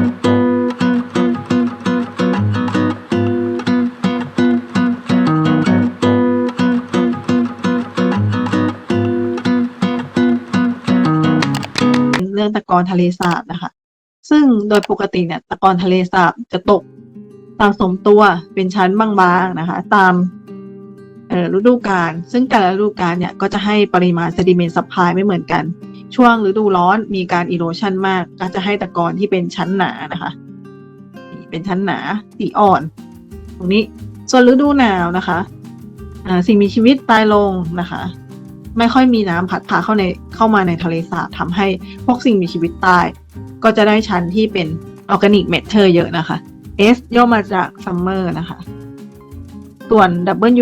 เรื่องตะกอนทะเลสาบนะคะ ซึ่งโดยปกติเนี่ยตะกอนทะเลสาบจะตกสะสมตัวเป็นชั้นบางๆนะคะ ตามฤดูกาลซึ่งแต่ละฤดูกาลเนี่ยก็จะให้ปริมาณเซดิเมนต์ซัพพลายไม่เหมือนกัน ช่วงฤดูร้อนมีการอีโรชันมาก ก็จะให้ตะกอนที่เป็นชั้นหนานะคะเป็นชั้นหนาสีอ่อน ตรงนี้ส่วนฤดูหนาวนะคะสิ่งมีชีวิตตายลงนะคะ ไม่ค่อยมีน้ำพัดพาเข้าในเข้ามาในทะเลสาบทำให้พวกสิ่งมีชีวิตตาย ก็จะได้ชั้นที่เป็นออร์แกนิกเมทเทอร์เยอะนะคะ S ย่อมาจาก Summer นะคะ ส่วน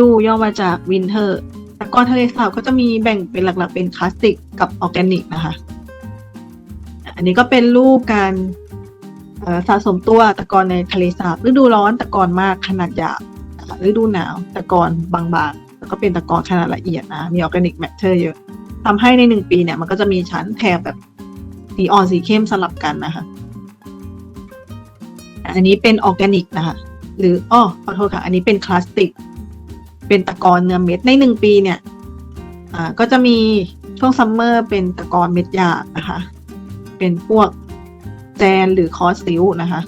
W ย่อมาจาก Winter ตะกอนทะเลสาบก็จะมีแบ่งเป็นหลักๆ เป็นคลาสติกกับออร์แกนิกนะคะ อันนี้ก็เป็นรูปการสะสมตัวตะกอนในทะเลสาบฤดูร้อนตะกอนมากขนาดหยาบฤดูหนาวตะกอนบางๆแล้วก็เป็นตะกอนขนาดละเอียดนะมีออร์แกนิกแมทเทอร์เยอะทำให้ในหนึ่งปีเนี่ยมันก็จะมีชั้นแถบแบบสีอ่อนสีเข้มสลับกันนะคะ อันนี้เป็นออร์แกนิกนะคะ หรืออ้อขอโทษค่ะ อันนี้เป็นคลาสติก เป็นตะกอนเนื้อเม็ดในหนึ่งปีเนี่ยอ่าก็จะมีช่วงซัมเมอร์เป็นตะกอนเม็ดหยาบนะคะ เป็นพวกแจนหรือคอสซิลนะคะ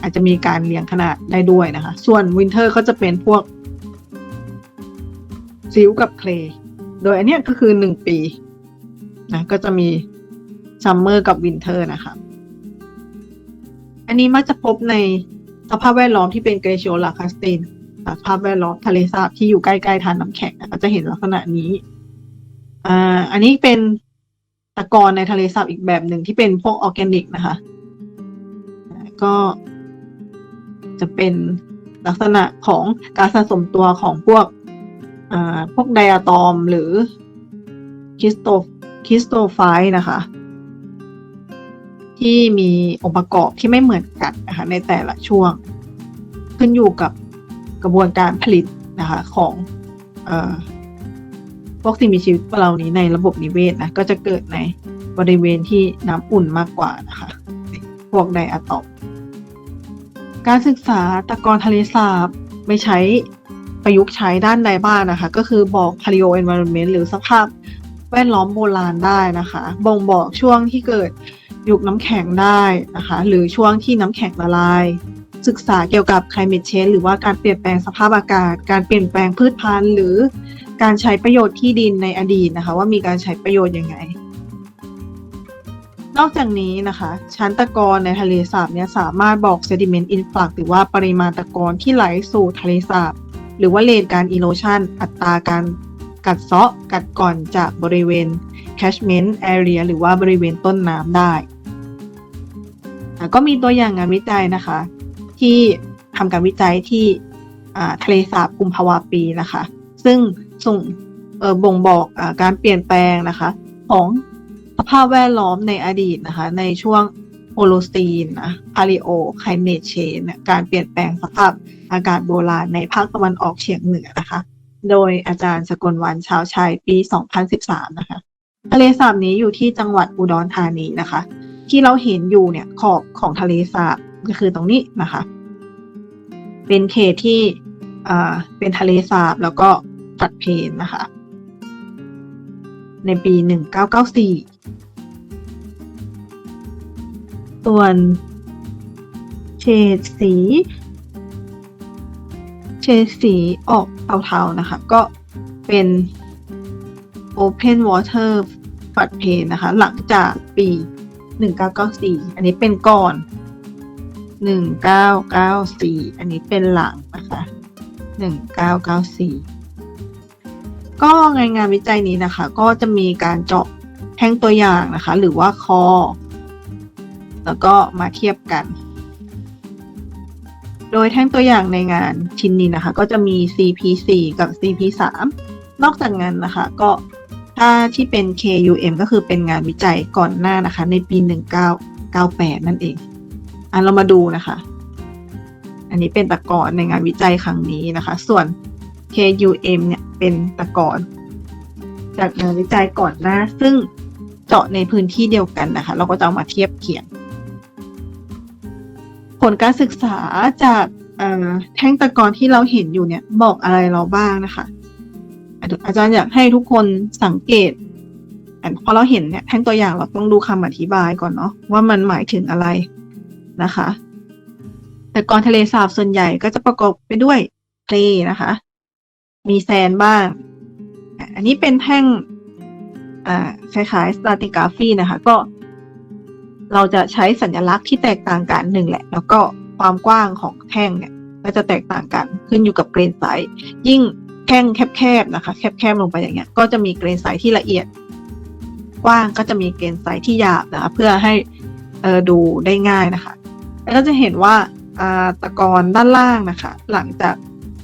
อาจจะมีการเรียงขนาดได้ด้วยนะคะ ส่วนวินเทอร์ก็จะเป็นพวกซิลกับเคลโดยอันนี้ก็คือหนึ่งปีนะก็จะมีซัมเมอร์กับวินเทอร์นะคะ อันนี้มักจะพบในสภาพแวดล้อมที่เป็นเกรโชลาคาสติน ภาพแวดล้อมทะเลสาบที่อยู่ใกล้ๆทานน้ำแข็งนะคะจะเห็นลักษณะนี้อ่าอันนี้เป็นตะกอนในทะเลสาบอีกแบบหนึ่งที่เป็นพวกออร์แกนิกนะคะ ก็จะเป็นลักษณะของการสะสมตัวของพวกอ่าพวกไดอะตอมหรือคริสโตคริสโตไฟนะคะ ที่มีองค์ประกอบที่ไม่เหมือนกันนะคะในแต่ละช่วง ขึ้นอยู่กับ กระบวนการผลิตนะคะของอพวกสิ่งมีชีวิตเหล่านี้ในระบบนิเวศนะก็จะเกิดในบริเวณที่น้ำอุ่นมากกว่านะคะ พวกไดอะตอมการศึกษาตะกอนทะเลสาบไม่ใช้ประยุกต์ใช้ด้านใดบ้างนะคะ ก็คือบอก paleo environment หรือสภาพแวดล้อมโบราณได้นะคะ บ่งบอกช่วงที่เกิดยุคน้ำแข็งได้นะคะ หรือช่วงที่น้ำแข็งละลาย ศึกษาเกี่ยวกับ climate change หรือว่าการเปลี่ยนแปลงสภาพอากาศ การเปลี่ยนแปลงพืชพันธุ์ หรือการใช้ประโยชน์ที่ดินในอดีตนะคะ ว่ามีการใช้ประโยชน์ยังไง นอกจากนี้นะคะ ชั้นตะกอนในทะเลสาบเนี่ยสามารถบอก sediment influx หรือว่าปริมาณตะกอนที่ไหลสู่ทะเลสาบ หรือว่าเลนการ erosion อัตราการกัดเซาะกัดก่อนจากบริเวณ catchment area หรือว่าบริเวณต้นน้ำได้ ก็มีตัวอย่างงานวิจัยนะคะ ที่ทำการวิจัยที่ทะเลสาบกุมภาวาปีนะคะ ซึ่งส่งบ่งบอกอการเปลี่ยนแปลงนะคะ ของสภาพแวดล้อมในอดีตนะคะ ในช่วงโฮโลสตีนนะพาริโอไคเมตเชนการเปลี่ยนแปลงสภาพอากาศโบราณในภาคตะวันออกเฉียงเหนือนะคะ โดยอาจารย์สกลวันชาวชัยปี 2013 นะคะทะเลสาบนี้อยู่ที่จังหวัดอุดรธานีนะคะ ที่เราเห็นอยู่เนี่ยขอบของทะเลสาบ ก็คือตรงนี้นะคะ เป็นเขตที่เป็นทะเลสาบแล้วก็ตัดเพนนะคะ ในปี 1994 ส่วนเฉดสีเฉดสีออกเทาๆนะคะ ก็เป็น Open Water ฝัดเพนนะคะ หลังจากปี 1994 อันนี้เป็นก่อน 1994อันนี้เป็นหลังนะคะ1994ก็ในงานวิจัยนี้นะคะ ก็จะมีการเจาะแท่งตัวอย่างนะคะ หรือว่าคอ แล้วก็มาเทียบกัน โดยแท่งตัวอย่างในงานชิ้นนี้นะคะ ก็จะมี CP4 กับ CP3 นอกจากนั้นนะคะ ก็ถ้าที่เป็น KUM ก็คือเป็นงานวิจัยก่อนหน้านะคะ ในปี 1998 นั่นเอง อะเรามาดูนะคะ อันนี้เป็นตะกอนในงานวิจัยครั้งนี้นะคะ ส่วน KUM เนี่ยเป็นตะกอนจากงานวิจัยก่อนหน้า ซึ่งเจาะในพื้นที่เดียวกันนะคะ เราก็จะเอามาเทียบเคียง ผลการศึกษาจากแท่งตะกอนที่เราเห็นอยู่เนี่ยบอกอะไรเราบ้างนะคะ อาจารย์อยากให้ทุกคนสังเกตพอเราเห็นเนี่ยแท่งตัวอย่างเราต้องดูคำอธิบายก่อนเนาะว่ามันหมายถึงอะไร นะคะตะกอนทะเลสาบส่วนใหญ่ก็จะประกอบไปด้วยทะเลนะคะ มีแซนบ้าง อันนี้เป็นแท่งคล้ายๆสตาติกราฟีนะคะ ก็ เราจะใช้สัญลักษณ์ที่แตกต่างกันหนึ่งแหละ แล้วก็ความกว้างของแท่งเนี่ย ก็จะแตกต่างกันขึ้นอยู่กับเกรนไซส์ยิ่งแท่งแคบๆนะคะ แคบๆลงไปอย่างเงี้ย ก็จะมีเกรนไซส์ที่ละเอียด กว้างก็จะมีเกรนไซส์ที่หยาบนะคะเพื่อให้ดูได้ง่ายนะคะ แล้วก็จะเห็นว่าอาตะกอนด้านล่างนะคะ หลังจาก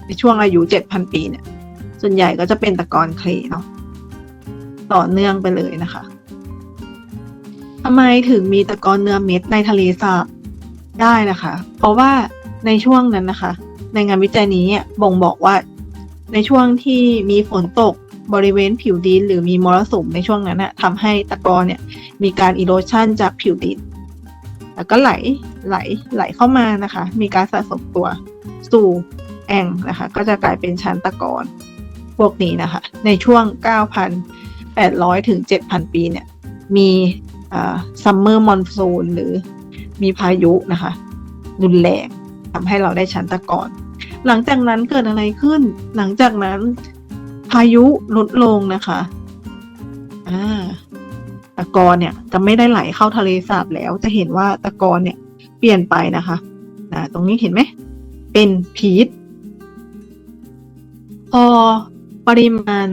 ในช่วงอายุ 7,000 ปีเนี่ย ส่วนใหญ่ก็จะเป็นตะกอนเคลเนาะต่อเนื่องไปเลยนะคะทำไมถึงมีตะกอนเนื้อเม็ดในทะเลสาบได้นะคะ เพราะว่าในช่วงนั้นนะคะ ในงานวิจัยนี้บ่งบอกว่าในช่วงที่มีฝนตกบริเวณผิวดิน หรือมีมรสุมในช่วงนั้นนะทำให้ตะกอนเนี่ยมีการอีโรชันจากผิวดิน แล้วก็ไหลไหลไหลเข้ามานะคะ มีการสะสมตัวสู่แอ่งนะคะ ก็จะกลายเป็นชั้นตะกอนพวกนี้นะคะ ในช่วง 9,800 ถึง 7,000 ปีเนี่ย มีซัมเมอร์มอนซูนหรือมีพายุนะคะรุนแรงทำให้เราได้ชั้นตะกอนหลังจากนั้นเกิดอะไรขึ้น หลังจากนั้นพายุลดลงนะคะ อ่า ตะกอนเนี่ยจะไม่ได้ไหลเข้าทะเลสาบแล้ว จะเห็นว่าตะกอนเนี่ยเปลี่ยนไปนะคะนะตรงนี้เห็นไหม เป็นพีชพอปริมาณ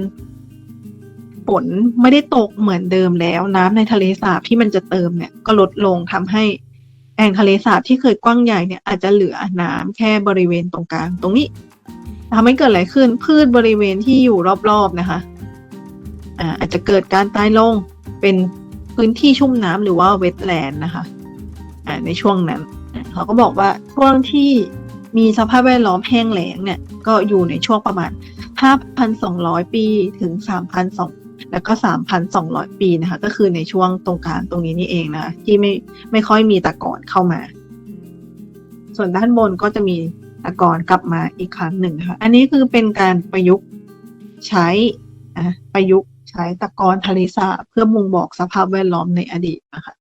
ฝนไม่ได้ตกเหมือนเดิมแล้ว น้ำในทะเลสาบที่มันจะเติมเนี่ยก็ลดลงทำให้แอ่งทะเลสาบที่เคยกว้างใหญ่เนี่ยอาจจะเหลือน้ำแค่บริเวณตรงกลางตรงนี้ทำให้เกิดอะไรขึ้นพืชบริเวณที่อยู่รอบๆนะคะอาจจะเกิดการตายลง เป็นพื้นที่ชุ่มน้ำหรือว่าเวทแลนด์นะคะอ่าในช่วงนั้น เขาก็บอกว่าช่วงที่มีสภาพแวดล้อมแห้งแล้งเนี่ย ก็อยู่ในช่วงประมาณ 5,200 ปีถึง 3,200 แล้วก็ 3,200 ปีนะคะ ก็คือในช่วงตรงกลางตรงนี้นี่เองนะคะที่ไม่ไม่ค่อยมีตะกอนเข้ามา ส่วนด้านบนก็จะมีตะกอนกลับมาอีกครั้งหนึ่งนะคะอันนี้คือเป็นการประยุกต์ใช้อะประยุกต์ ใช้ตะกอนทะเลสาบเพื่อบ่งบอกสภาพแวดล้อมในอดีตนะคะ